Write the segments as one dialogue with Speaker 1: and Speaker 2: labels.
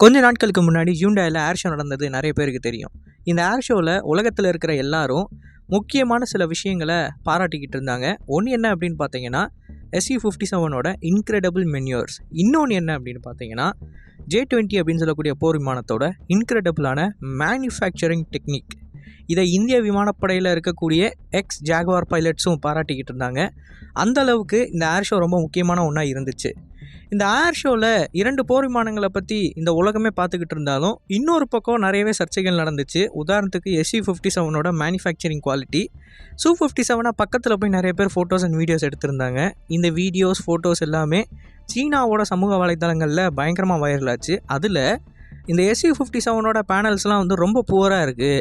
Speaker 1: கொஞ்ச நாட்களுக்கு முன்னாடி ஜூண்டாயில் ஏர் ஷோ நடந்தது நிறைய பேருக்கு தெரியும். இந்த ஏர் ஷோவில் உலகத்தில் இருக்கிற எல்லாரும் முக்கியமான சில விஷயங்களை பாராட்டிக்கிட்டு இருந்தாங்க. ஒன்று என்ன அப்படின்னு பார்த்தீங்கன்னா எஸ்சி ஃபிஃப்டி செவனோட இன்க்ரெடபிள் மென்யூர்ஸ் இன்னொன்று என்ன அப்படின்னு பார்த்தீங்கன்னா ஜே டுவெண்ட்டி அப்படின்னு சொல்லக்கூடிய போர் விமானத்தோட இன்க்ரெடபிளான மேனுஃபேக்சரிங் டெக்னிக் இதை இந்திய விமானப்படையில் இருக்கக்கூடிய எக்ஸ் ஜாகுவார் பைலட்ஸும் பாராட்டிக்கிட்டு இருந்தாங்க. அந்த அளவுக்கு இந்த ஏர் ஷோ ரொம்ப முக்கியமான ஒன்றா இருந்துச்சு. இந்த ஏர் ஷோவில் இரண்டு போர் விமானங்களை பற்றி இந்த உலகமே பார்த்துக்கிட்டு இருந்தாலும் இன்னொரு பக்கம் நிறையவே சர்ச்சைகள் நடந்துச்சு. உதாரணத்துக்கு எஸ்சி ஃபிஃப்டி செவனோட மேனுஃபேக்சரிங் குவாலிட்டி சூ ஃபிஃப்டி செவனாக பக்கத்தில் போய் நிறைய பேர் ஃபோட்டோஸ் அண்ட் வீடியோஸ் எடுத்திருந்தாங்க. இந்த வீடியோஸ் ஃபோட்டோஸ் எல்லாமே சீனாவோட சமூக வலைத்தளங்களில் பயங்கரமாக வைரல் ஆச்சு. அதில் இந்த எஸ்சி ஃபிஃப்டி செவனோட பேனல்ஸ்லாம் வந்து ரொம்ப புவராக இருக்குது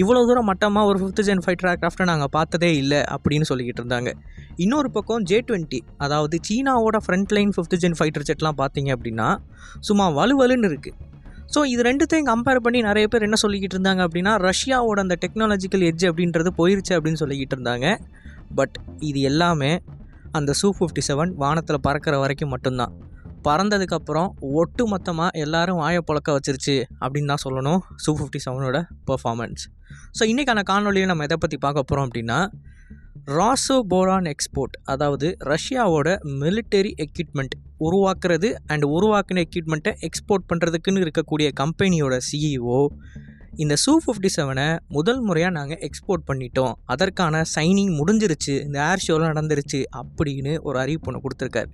Speaker 1: இவ்வளோ தூரம் மட்டமாக ஒரு ஃபிஃப்த் ஜென் ஃபைட்டர் ஏர்க்ராஃப்ட்டை நாங்கள் பார்த்ததே இல்லை அப்படின்னு சொல்லிக்கிட்டு இருந்தாங்க. இன்னொரு பக்கம் ஜே டுவெண்ட்டி அதாவது சீனாவோட front line fifth gen fighter ஜெட்லாம் பார்த்தீங்க அப்படின்னா சும்மா வலுவலுன்னு இருக்குது ஸோ இது ரெண்டுத்தையும் கம்பேர் பண்ணி நிறைய பேர் என்ன சொல்லிக்கிட்டு இருந்தாங்க அப்படின்னா ரஷ்யாவோட அந்த டெக்னாலஜிக்கல் எட்ஜ் அப்படின்றது போயிருச்சு அப்படின்னு சொல்லிக்கிட்டு இருந்தாங்க. பட் இது எல்லாமே அந்த சூ ஃபிஃப்டி செவன் வானத்தில் பறக்கிற வரைக்கும் மட்டும்தான். பறந்ததுக்கப்புறம் ஒட்டு மொத்தமாக எல்லாரும் வாயை புழக்க வச்சிருச்சு அப்படின்னு தான் சொல்லணும். சூ ஃபிஃப்டி செவனோட பெர்ஃபார்மன்ஸ் ஸோ இன்றைக்கான காணொலியை நம்ம எதை பற்றி பார்க்க போகிறோம் அப்படின்னா ராசோ போரான் எக்ஸ்போர்ட் அதாவது ரஷ்யாவோட மிலிட்டரி எக்யூப்மெண்ட் உருவாக்குறது அண்ட் உருவாக்கின எக்யூப்மெண்ட்டை எக்ஸ்போர்ட் பண்ணுறதுக்குன்னு இருக்கக்கூடிய கம்பெனியோட சிஇஓ இந்த சூ ஃபிஃப்டி செவனை முதல் முறையாக நாங்கள் எக்ஸ்போர்ட் பண்ணிட்டோம். அதற்கான சைனிங் முடிஞ்சிருச்சு. இந்த ஏர் ஷோலாம் நடந்துருச்சு அப்படின்னு ஒரு அறிவிப்பு ஒன்று கொடுத்துருக்காரு.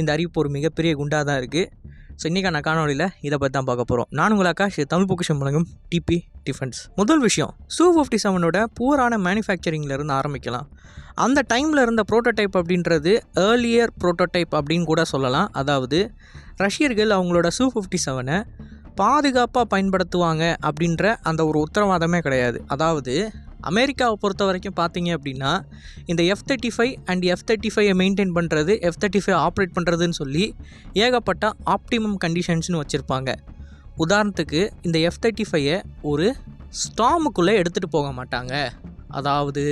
Speaker 1: இந்த அறிவிப்பு ஒரு மிகப்பெரிய குண்டாக தான் இருக்குது ஸோ இன்றைக்கான காணொலியில் இதை பற்றி தான் பார்க்க போகிறோம் நான் உங்கள் ஆகாஷ் தமிழ் பொக்கிஷம் வழங்கும் டிபி டிஃபென்ஸ் முதல் விஷயம் சூ ஃபிஃப்டி செவனோட பூரான மேனுஃபேக்சரிங்லேருந்து ஆரம்பிக்கலாம். அந்த டைமில் இருந்த ப்ரோட்டோடைப் அப்படின்றது ஏர்லியர் ப்ரோட்டோடைப் அப்படின்னு கூட சொல்லலாம். அதாவது ரஷ்யர்கள் அவங்களோட சூ ஃபிஃப்டி செவனை பாதுகாப்பாக பயன்படுத்துவாங்க அப்படின்ற அந்த ஒரு உத்தரவாதமே கிடையாது. அதாவது அமெரிக்காவை பொறுத்த வரைக்கும் பார்த்தீங்க அப்படின்னா இந்த F thirty five and F thirty ஃபைவை மெயின்டைன் பண்ணுறது எஃப் தேர்ட்டி ஃபைவ் ஆப்ரேட் பண்ணுறதுன்னு சொல்லி ஏகப்பட்ட ஆப்டிமம் கண்டிஷன்ஸ்னு வச்சுருப்பாங்க. உதாரணத்துக்கு இந்த எஃப் தேர்ட்டி ஃபைவை ஒரு ஸ்டாமுக்குள்ளே எடுத்துகிட்டு போக மாட்டாங்க. அதாவது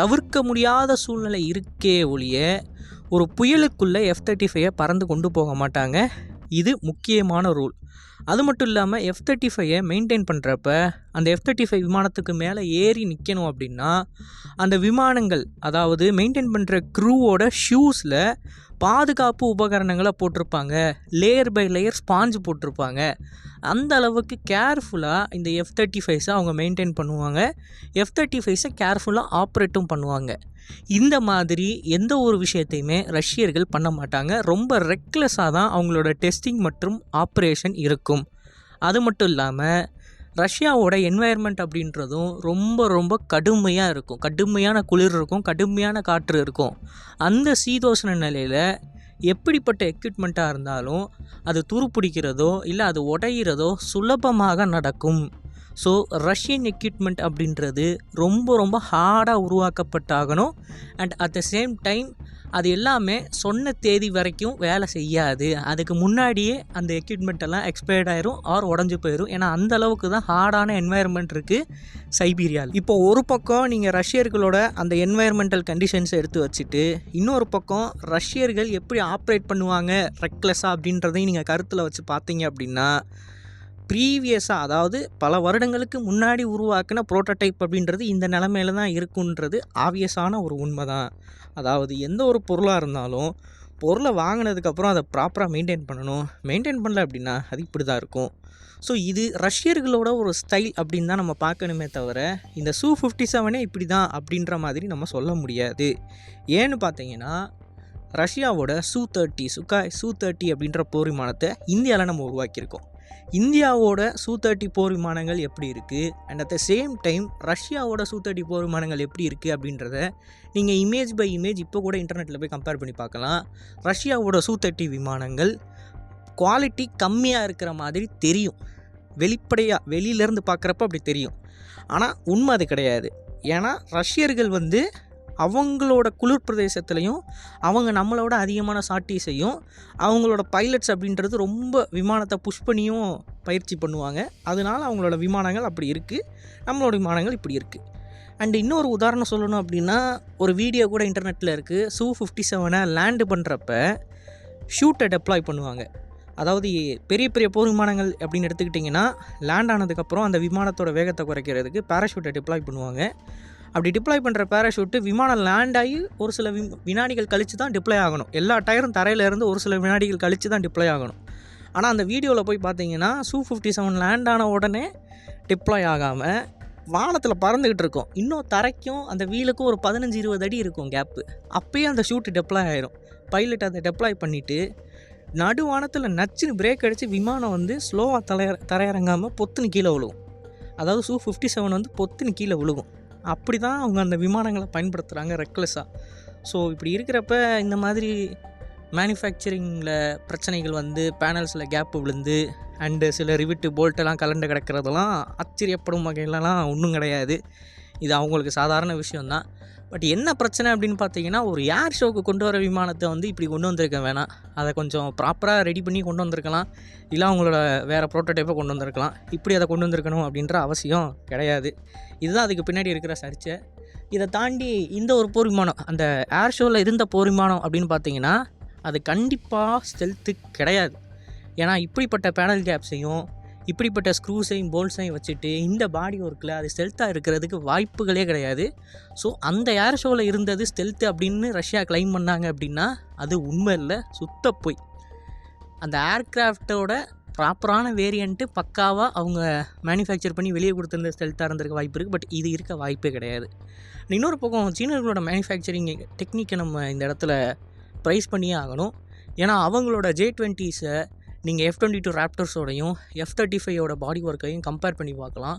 Speaker 1: தவிர்க்க முடியாத சூழ்நிலை இருக்கே ஒழிய ஒரு புயலுக்குள்ளே எஃப் தேர்ட்டி ஃபைவை பறந்து கொண்டு போக மாட்டாங்க. இது முக்கியமான ரூல் அது மட்டும் இல்லாமல் எஃப் தேர்ட்டி ஃபைவை மெயின்டைன் பண்ணுறப்ப அந்த எஃப் தேர்ட்டி ஃபைவ் விமானத்துக்கு மேலே ஏறி நிற்கணும் அப்படின்னா அந்த விமானங்கள் அதாவது மெயின்டைன் பண்ணுற க்ரூவோட ஷூஸில் பாதுகாப்பு உபகரணங்களை போட்டிருப்பாங்க. லேயர் பை லேயர் ஸ்பாஞ்சு போட்டிருப்பாங்க. அந்த அளவுக்கு கேர்ஃபுல்லாக இந்த எஃப் தேர்ட்டி ஃபைவ்ஸை அவங்க மெயின்டைன் பண்ணுவாங்க. எஃப் தேர்ட்டி ஃபைவ்ஸை கேர்ஃபுல்லாக ஆப்ரேட்டும் பண்ணுவாங்க. இந்த மாதிரி எந்த ஒரு விஷயத்தையுமே ரஷ்யர்கள் பண்ண மாட்டாங்க. ரொம்ப ரெக்லெஸ்ஸாக தான் அவங்களோட டெஸ்டிங் மற்றும் ஆப்ரேஷன் இருக்கும். அது மட்டும் இல்லாமல் ரஷ்யாவோட என்வாயர்மெண்ட் அப்படின்றதும் ரொம்ப ரொம்ப கடுமையாக இருக்கும். கடுமையான குளிர் இருக்கும் கடுமையான காற்று இருக்கும். அந்த சீதோஷண நிலையில் எப்படிப்பட்ட எக்யூப்மெண்ட்டாக இருந்தாலும் அது துருப்பிடிக்கிறதோ இல்லை அது உடையிறதோ சுலபமாக நடக்கும். ஸோ ரஷ்யன் எக்யூப்மெண்ட் அப்படின்றது ரொம்ப ரொம்ப ஹார்டாக உருவாக்கப்பட்டாகணும். And at the same time அது எல்லாமே சொன்ன தேதி வரைக்கும் வேலை செய்யாது. அதுக்கு முன்னாடியே அந்த எக்யூப்மெண்ட் எல்லாம் எக்ஸ்பயர்ட் ஆயிரும் ஆர் உடஞ்சி போயிடும் ஏன்னா அந்த அளவுக்கு தான் ஹார்டான என்வாயர்மெண்ட் இருக்குது சைபீரியாவில். இப்போ ஒரு பக்கம் நீங்கள் ரஷ்யர்களோட அந்த என்வாயர்மெண்டல் கண்டிஷன்ஸை எடுத்து வச்சுட்டு இன்னொரு பக்கம் ரஷ்யர்கள் எப்படி ஆப்ரேட் பண்ணுவாங்க ரெக்லெஸ்ஸாக அப்படின்றதையும் நீங்கள் கருத்தில் வச்சு பார்த்தீங்க அப்படின்னா ப்ரீவியஸாக அதாவது பல வருடங்களுக்கு முன்னாடி உருவாக்கின ப்ரோட்டோடைப் அப்படின்றது இந்த நிலமையில தான் இருக்குன்றது ஆவியஸான ஒரு உண்மை தான் அதாவது எந்த ஒரு பொருளாக இருந்தாலும் பொருளை வாங்கினதுக்கப்புறம் அதை ப்ராப்பராக மெயின்டைன் பண்ணணும். மெயின்டைன் பண்ணல அப்படின்னா அது இப்படி தான் இருக்கும். ஸோ இது ரஷ்யர்களோட ஒரு ஸ்டைல் அப்படின்னு தான் நம்ம பார்க்கணுமே தவிர இந்த சூ ஃபிஃப்டி செவனே இப்படி தான் அப்படின்ற மாதிரி நம்ம சொல்ல முடியாது. ஏன்னு பார்த்தீங்கன்னா ரஷ்யாவோட சூ தேர்ட்டி சுக்காய் சூ தேர்ட்டி அப்படின்ற போர் விமானத்தை இந்தியாவில் நம்ம உருவாக்கியிருக்கோம். இந்தியாவோட சூ தேர்ட்டி போர் விமானங்கள் எப்படி இருக்குது and at the same time ரஷ்யாவோட சூ தேர்ட்டி போர் விமானங்கள் எப்படி இருக்குது அப்படின்றத நீங்கள் இமேஜ் பை இமேஜ் இப்போ கூட இன்டர்நெட்டில் போய் கம்பேர் பண்ணி பார்க்கலாம். ரஷ்யாவோட சூ தேர்ட்டி விமானங்கள் குவாலிட்டி கம்மியாக இருக்கிற மாதிரி தெரியும். வெளிப்படையாக வெளியிலேருந்து பார்க்குறப்ப அப்படி தெரியும். ஆனால் உண்மை அது கிடையாது. ஏன்னா ரஷ்யர்கள் வந்து அவங்களோட குளிர் பிரதேசத்துலையும் அவங்க நம்மளோட அதிகமான சாட்டிஸையும் அவங்களோட பைலட்ஸ் அப்படின்றது ரொம்ப விமானத்தை புஷ் பண்ணியும் பயிற்சி பண்ணுவாங்க. அதனால அவங்களோட விமானங்கள் அப்படி இருக்குது நம்மளோட விமானங்கள் இப்படி இருக்குது அண்ட் இன்னொரு உதாரணம் சொல்லணும் அப்படின்னா ஒரு வீடியோ கூட இன்டர்நெட்டில் இருக்குது சூ ஃபிஃப்டி செவனை லேண்டு பண்ணுறப்ப ஷூட்டை டெப்ளாய் பண்ணுவாங்க. அதாவது பெரிய பெரிய போர் விமானங்கள் அப்படின்னு எடுத்துக்கிட்டிங்கன்னா லேண்ட் ஆனதுக்கப்புறம் அந்த விமானத்தோட வேகத்தை குறைக்கிறதுக்கு பேராஷூட்டை டிப்ளாய் பண்ணுவாங்க. அப்படி டிப்ளாய் பண்ணுற பேராஷூட்டு விமானம் லேண்ட் ஆகி ஒரு சில வினாடிகள் கழித்து தான் டிப்ளை ஆகணும். எல்லா டயரும் தரையிலேருந்து ஒரு சில வினாடிகள் கழித்து தான் டிப்ளை ஆகணும். ஆனால் அந்த வீடியோவில் போய் பார்த்தீங்கன்னா சூ ஃபிஃப்டி செவன் லேண்ட் ஆன உடனே டிப்ளாய் ஆகாமல் வானத்தில் பறந்துக்கிட்டு இருக்கும். இன்னும் தரைக்கும் அந்த வீலுக்கும் ஒரு பதினஞ்சு இருபது அடி இருக்கும் கேப்பு அப்போயே அந்த ஷூட்டு டெப்ளாய் ஆயிரும். பைலட் அதை டெப்ளாய் பண்ணிவிட்டு நடுவானத்தில் நச்சுன்னு பிரேக் அடித்து விமானம் வந்து ஸ்லோவாக தரைய தரையிறங்காமல் பொத்துன்னு கீழே விழுகும் அதாவது சூ ஃபிஃப்டி செவன் வந்து பொத்துன்னு கீழே விழுகும். அப்படி தான் அவங்க அந்த விமானங்களை பயன்படுத்துகிறாங்க ரெக்லெஸ்ஸாக ஸோ இப்படி இருக்கிறப்ப இந்த மாதிரி மேனுஃபேக்சரிங்கில் பிரச்சனைகள் வந்து பேனல்ஸில் கேப்பு விழுந்து அண்டு சில ரிவிட்டு போல்ட்டெல்லாம் கலண்டு கிடக்கிறதெல்லாம் ஆச்சரியப்படும் வகையிலலாம் ஒன்றும் கிடையாது. இது அவங்களுக்கு சாதாரண விஷயந்தான் பட் என்ன பிரச்சனை அப்படின்னு பார்த்தீங்கன்னா ஒரு ஏர் ஷோக்கு கொண்டு வர விமானத்தை வந்து இப்படி கொண்டு வந்திருக்க வேணாம். அதை கொஞ்சம் ப்ராப்பராக ரெடி பண்ணி கொண்டு வந்திருக்கலாம். இல்லை அவங்களோட வேறு ப்ரோட்டோடைப்பை கொண்டு வந்திருக்கலாம். இப்படி அதை கொண்டு வந்திருக்கணும் அப்படின்ற அவசியம் கிடையாது. இதுதான் அதுக்கு பின்னாடி இருக்கிற சர்ச்சை. இதை தாண்டி இந்த ஒரு போர் விமானம் அந்த ஏர் ஷோவில் இருந்த போர் விமானம் அப்படின்னு பார்த்தீங்கன்னா அது கண்டிப்பாக ஸ்டெல்த்து கிடையாது. ஏன்னா இப்படிப்பட்ட பேனல் கேப்ஸையும் இப்படிப்பட்ட ஸ்க்ரூஸையும் போல்ட்ஸையும் வச்சுட்டு இந்த பாடி ஒர்க்கில் அது ஸ்டெல்த்தாக இருக்கிறதுக்கு வாய்ப்புகளே கிடையாது. ஸோ அந்த ஏர் ஷோவில் இருந்தது ஸ்டெல்த்து அப்படின்னு ரஷ்யா கிளைம் பண்ணாங்க அப்படின்னா அது உண்மை இல்லை சுத்த போய். அந்த ஏர்க்ராஃப்டோட ப்ராப்பரான வேரியண்ட்டு பக்காவாக அவங்க மேனுஃபேக்சர் பண்ணி வெளியே கொடுத்துருந்த ஸ்டெல்த்தாக இருந்திருக்க வாய்ப்பு இருக்குது பட் இது இருக்க வாய்ப்பே கிடையாது. இன்னொரு பக்கம் சீனர்களோட மேனுஃபேக்சரிங் டெக்னிக்கை நம்ம இந்த இடத்துல ப்ரைஸ் பண்ணியே ஆகணும். ஏன்னா அவங்களோட ஜே டுவெண்ட்டீஸை நீங்கள் எஃப் டுவெண்ட்டி டூ ரேப்டர்ஸோடையும் எஃப் தேர்ட்டி ஃபைவோட பாடி ஒர்க்கையும் கம்பேர் பண்ணி பார்க்கலாம்.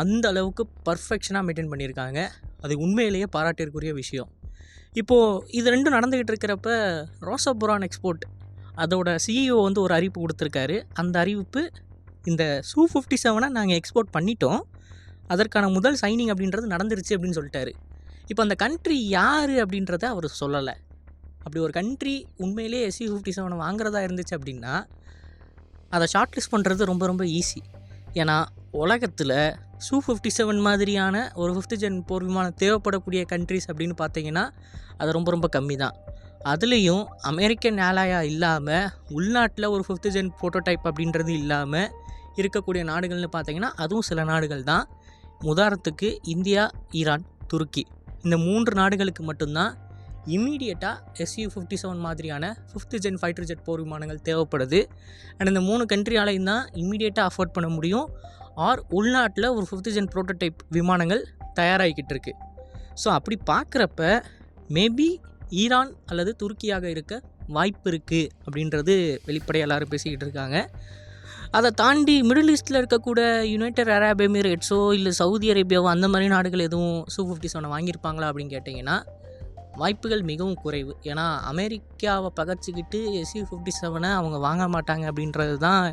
Speaker 1: அந்த அளவுக்கு பர்ஃபெக்ஷனாக மெயின்டைன் பண்ணியிருக்காங்க. அது உண்மையிலேயே பாராட்டிற்குரிய விஷயம். இப்போது இது ரெண்டும் நடந்துக்கிட்டு இருக்கிறப்ப ரோசபுரான் எக்ஸ்போர்ட் அதோட சிஇஓ வந்து ஒரு அறிவிப்பு கொடுத்துருக்காரு. அந்த அறிவிப்பு இந்த சூ ஃபிஃப்டி செவனை நாங்கள் எக்ஸ்போர்ட் பண்ணிட்டோம். அதற்கான முதல் சைனிங் அப்படின்றது நடந்துருச்சு அப்படின்னு சொல்லிட்டாரு. இப்போ அந்த கண்ட்ரி யார் அப்படின்றத அவர் சொல்லலை. அப்படி ஒரு கண்ட்ரி உண்மையிலே எஸ்சி ஃபிஃப்டி செவனை வாங்குறதா இருந்துச்சு அப்படின்னா அதை ஷார்ட் லிஸ்ட் பண்ணுறது ரொம்ப ரொம்ப ஈஸி ஏன்னா உலகத்தில் சூ ஃபிஃப்டி செவன் மாதிரியான ஒரு ஃபிஃப்த் ஜென் போர் விமானம் தேவைப்படக்கூடிய கண்ட்ரிஸ் அப்படின்னு பார்த்தீங்கன்னா அது ரொம்ப ரொம்ப கம்மி தான் அதுலேயும் அமெரிக்கன் ஏலாயா இல்லாமல் உள்நாட்டில் ஒரு ஃபிஃப்த் ஜென் ஃபோட்டோடைப் அப்படின்றது இல்லாமல் இருக்கக்கூடிய நாடுகள்னு பார்த்தீங்கன்னா அதுவும் சில நாடுகள் தான். உதாரணத்துக்கு இந்தியா ஈரான் துருக்கி. இந்த மூன்று நாடுகளுக்கு மட்டும்தான் இம்மீடியட்டாக எஸ்யூ ஃபிஃப்டி செவன் மாதிரியான ஃபிஃப்த் ஜென் ஃபைட்டர் ஜெட் போர் விமானங்கள் தேவைப்படுது. அண்ட் இந்த மூணு கண்ட்ரியாலையும் தான் இம்மீடியட்டாக அஃபோர்ட் பண்ண முடியும். ஆர் உள்நாட்டில் ஒரு ஃபிஃப்த் ஜென் ப்ரோட்டோடைப் விமானங்கள் தயாராகிக்கிட்டு இருக்கு ஸோ அப்படி பார்க்குறப்ப மேபி ஈரான் அல்லது துருக்கியாக இருக்க வாய்ப்பு இருக்குது அப்படின்றது வெளிப்படையாக எல்லோரும் பேசிக்கிட்டு இருக்காங்க. அதை தாண்டி மிடில் ஈஸ்ட்டில் இருக்கக்கூட யுனைடெட் அரேப் எமிரேட்ஸோ இல்லை சவுதி அரேபியாவோ அந்த மாதிரி நாடுகள் எதுவும் சூ ஃபிஃப்டி செவனை வாங்கியிருப்பாங்களா அப்படின்னு கேட்டிங்கன்னா வாய்ப்புகள் மிகவும் குறைவு. ஏன்னா அமெரிக்காவை பகச்சிக்கிட்டு எஸ்யூ ஃபிஃப்டி செவனை அவங்க வாங்க மாட்டாங்க அப்படின்றது தான்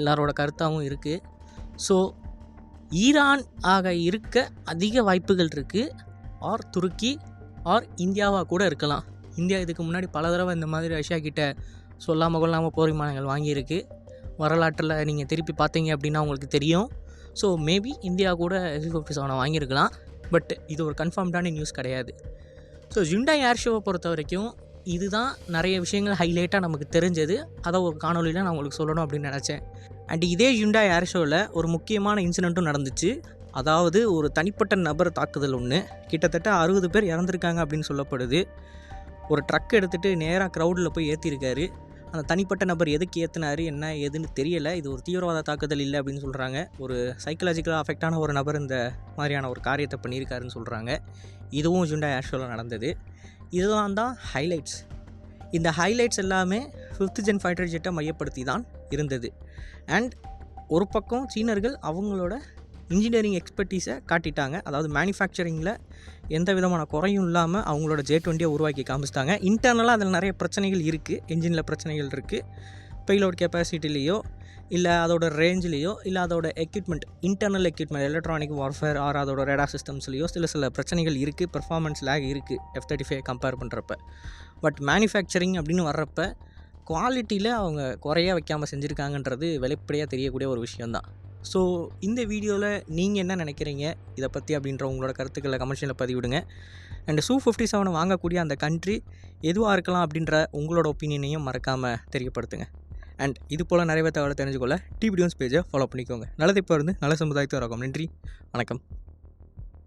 Speaker 1: எல்லாரோட கருத்தாகவும் இருக்குது ஸோ ஈரான் ஆக இருக்க அதிக வாய்ப்புகள் இருக்குது ஆர் துருக்கி ஆர் இந்தியாவாக கூட இருக்கலாம். இந்தியா இதுக்கு முன்னாடி பல தடவை இந்த மாதிரி ரஷ்யா கிட்ட சொல்லாமல் கொள்ளாமல் போர் விமானங்கள் வாங்கியிருக்கு. வரலாற்றில் நீங்கள் திருப்பி பார்த்தீங்க அப்படின்னா உங்களுக்கு தெரியும். ஸோ மேபி இந்தியா கூட எஸ்யூ ஃபிஃப்டி செவனை வாங்கியிருக்கலாம். பட் இது ஒரு கன்ஃபார்ம்டான நியூஸ் கிடையாது. ஸோ ஜுண்டாய் ஏர் ஷோவை பொறுத்த வரைக்கும் இதுதான் நிறைய விஷயங்கள் ஹைலைட்டாக நமக்கு தெரிஞ்சது. அதை ஒரு காணொலியில் நான் உங்களுக்கு சொல்லணும் அப்படின்னு நினச்சேன். அண்ட் இதே ஜுண்டாய் ஏர் ஷோவில் ஒரு முக்கியமான இன்சிடெண்ட்டும் நடந்துச்சு. அதாவது ஒரு தனிப்பட்ட நபர் தாக்குதல் ஒன்று கிட்டத்தட்ட அறுபது பேர் இறந்துருக்காங்க அப்படின்னு சொல்லப்படுது. ஒரு ட்ரக் எடுத்துகிட்டு நேராக க்ரௌடில் போய் ஏற்றிருக்காரு அந்த தனிப்பட்ட நபர் எதுக்கு ஏற்றினாரு என்ன ஏதுன்னு தெரியலை. இது ஒரு தீவிரவாத தாக்குதல் இல்லை அப்படின்னு சொல்கிறாங்க ஒரு சைக்கலாஜிக்கலாக அஃபெக்டான ஒரு நபர் இந்த மாதிரியான ஒரு காரியத்தை பண்ணியிருக்காருன்னு சொல்கிறாங்க இதுவும் ஜுண்டா ஏர்ஷோவில் நடந்தது. இதுதான் தான் ஹைலைட்ஸ் இந்த ஹைலைட்ஸ் எல்லாமே ஃபிஃப்த் ஜென் ஃபைட்டர் ஜெட்டை மையப்படுத்தி தான் இருந்தது. அண்ட் ஒரு பக்கம் சீனர்கள் அவங்களோட இன்ஜினியரிங் எக்ஸ்பர்டீஸை காட்டிட்டாங்க. அதாவது மேனுஃபேக்சரிங்கில் எந்த விதமான குறையும் இல்லாமல் அவங்களோட ஜே டுவெண்ட்டியை உருவாக்கி காமிச்சிட்டாங்க. இன்டர்னலாக அதில் நிறைய பிரச்சனைகள் இருக்குது என்ஜினில் பிரச்சனைகள் இருக்குது பெயிலோட் கெப்பாசிட்டிலேயோ இல்லை அதோட ரேஞ்சிலேயோ இல்லை அதோட equipment internal equipment electronic warfare or அதோட ரேடா சிஸ்டம்ஸ்லேயோ சில சில பிரச்சனைகள் இருக்குது பெர்ஃபார்மன்ஸ் லேக் இருக்குது எஃப் தேர்ட்டி ஃபைவ் கம்பேர் பண்ணுறப்ப பட் மேனுஃபேக்சரிங் அப்படின்னு வர்றப்ப குவாலிட்டியில் அவங்க குறைய வைக்காமல் செஞ்சுருக்காங்கன்றது வெளிப்படையாக தெரியக்கூடிய ஒரு விஷயந்தான் ஸோ இந்த வீடியோவில் நீங்கள் என்ன நினைக்கிறீங்க? இதை பற்றி அப்படின்ற உங்களோட கருத்துக்களை கமெண்ட்ஸில் பதிவிடுங்க. அண்ட் சூ ஃபிஃப்டி செவனை வாங்கக்கூடிய அந்த கண்ட்ரி எதுவாக இருக்கலாம் அப்படின்ற உங்களோட ஒப்பீனியனையும் மறக்காமல் தெரியப்படுத்துங்க. அண்ட் இது போல் நிறைய தகவலை தெரிஞ்சுக்கொள்ள டிவிடியோஸ் பேஜை ஃபாலோ பண்ணிக்கோங்க. நல்லதை இப்போ இருந்து நல்ல சமுதாயத்தை இருக்கும். நன்றி. வணக்கம்.